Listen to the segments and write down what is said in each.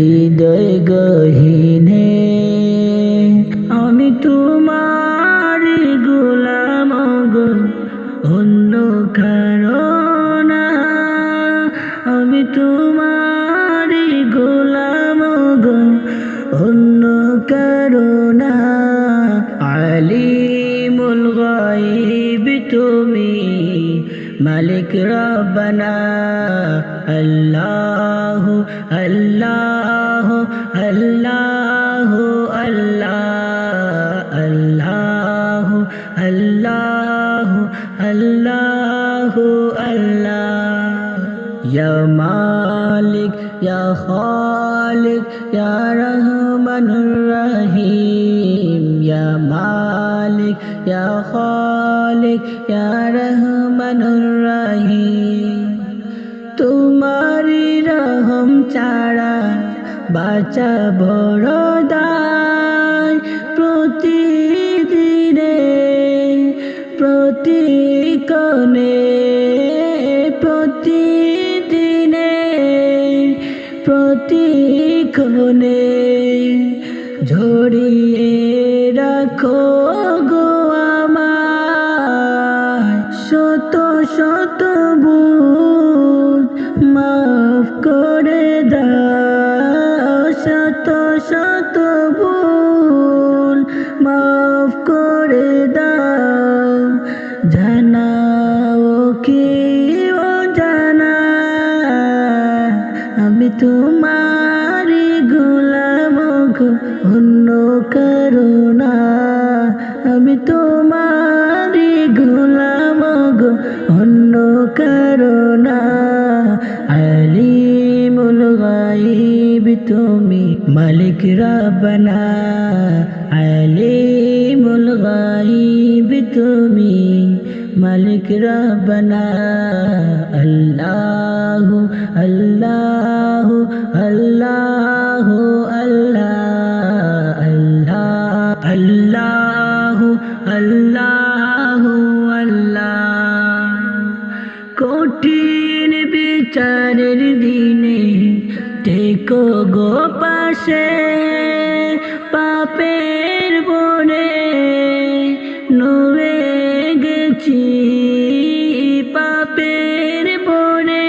হৃদয় গহিনে। আমি তোমার গোলাম গো অন্য না। আমি তোমার গোলাম গো অন্য কারণা ملک ربنا اللہ اللہ اللہ اللہ ইয়া মালিক, ইয়া খালিক, ইয়া রহমানুর রহিম, ইয়া মালিক, ইয়া খালিক, ইয়া রহমানুর রহিম। তোমারি রহম ছাড়া বাঁচা বড় দায় প্রতিদিনে প্রতিকণে প্রতিদিনে ঝরিয়ে রাখো গো আমায়। শত শত মাফ করে দাও। শত শত ভুল মাফ করে দাও। জানাও কি ও জানা আমি তোমারি অন্য করুণা আমি তোমারি গোলাম গো, অন্য করুণা আলিমুল গাইব তুমি মালিক রব্বানা আলিমুল গাইব তুমি মালিক আল্লাহ আল্লাহ আল্লাহ আল্লাহ। বিচারের দিনে টেকো গো পাশে, পাপের বনে নুয়ে গেছি, পাপের বনে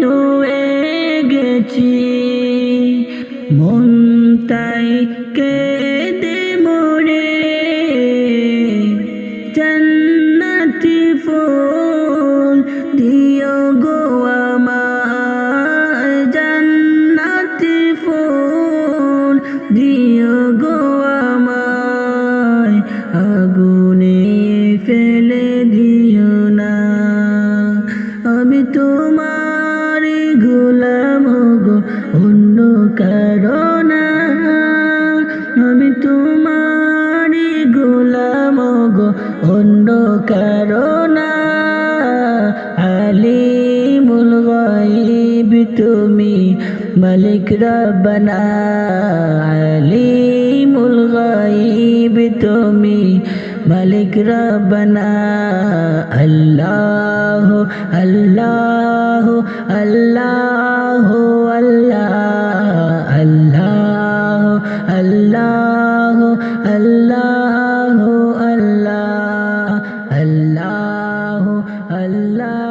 নুয়ে গেছি। মন তাই কেঁদে মোরে জান্নাতি تمي ملك ربنا عليم الغيب تمي ملك ربنا الله الله الله الله الله الله الله الله الله